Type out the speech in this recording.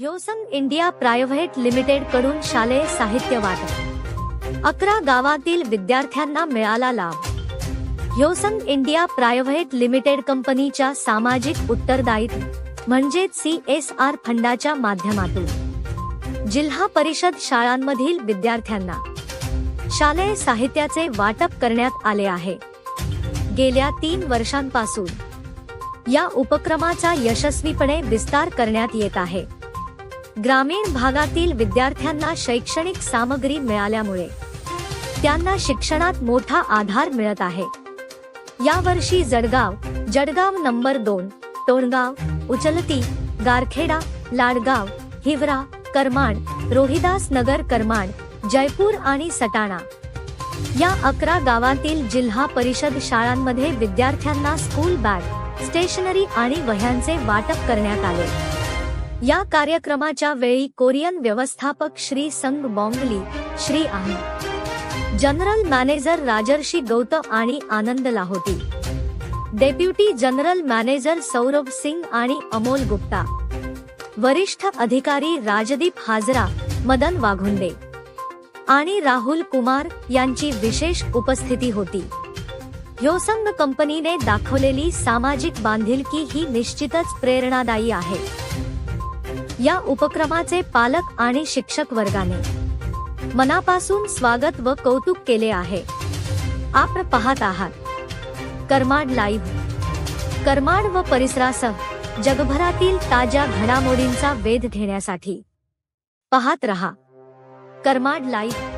ह्योसन India private लिमिटेडकडून शालेय साहित्य वाटप अकरा गावातील विद्यार्थ्यांना मिळाला लाभ. ह्योसन इंडिया प्रायव्हेट लिमिटेड कंपनीच्या सामाजिक उत्तरदायित्व म्हणजेच सी एस आर फंडाच्या माध्यमातून. जिल्हा परिषद शाळांमधील विद्यार्थ्यांना शालेय साहित्याचे वाटप करण्यात आले आहे. गेल्या तीन वर्षांपासून या उपक्रमाचा यशस्वीपणे विस्तार करण्यात येत आहे. ग्रामीण भागातील विद्यार्थ्यांना शैक्षणिक सामग्री मिळाल्यामुळे त्यांना शिक्षणात मोठा आधार मिळत आहे. यावर्षी जळगाव जळगाव नंबर दोन टोणगाव उचलती गारखेडा लाडगाव हिवरा करमाड रोहिदास नगर करमाड जयपूर आणि सटाणा या अकरा गावातील जिल्हा परिषद शाळांमध्ये विद्यार्थ्यांना स्कूल बॅग स्टेशनरी आणि वह्यांचे वाटप करण्यात आले. या कार्यक्रमाच्या वेळी कोरियन व्यवस्थापक श्री संग बॉंगली श्री आहे जनरल मॅनेजर राजर्षी गौतम आणि Anand Lahoti. Deputy general manager Saurabh Singh आणि अमोल गुप्ता. वरिष्ठ अधिकारी राजदीप हाजरा मदन वाघुंडे. आणि राहुल कुमार यांची विशेष उपस्थिती होती. योसंग कंपनीने दाखवलेली सामाजिक बांधिलकी ही निश्चितच प्रेरणादायी आहे. या उपक्रमाचे पालक आणि शिक्षक वर्गाने मनापासून स्वागत व कौतुक केले आहे. आपण पाहत आहात. करमाड लाईव्ह. करमाड व परिसरासह जगभरातील ताज्या घडामोडींचा वेध घेण्यासाठी. पाहत रहा. करमाड लाईव्ह.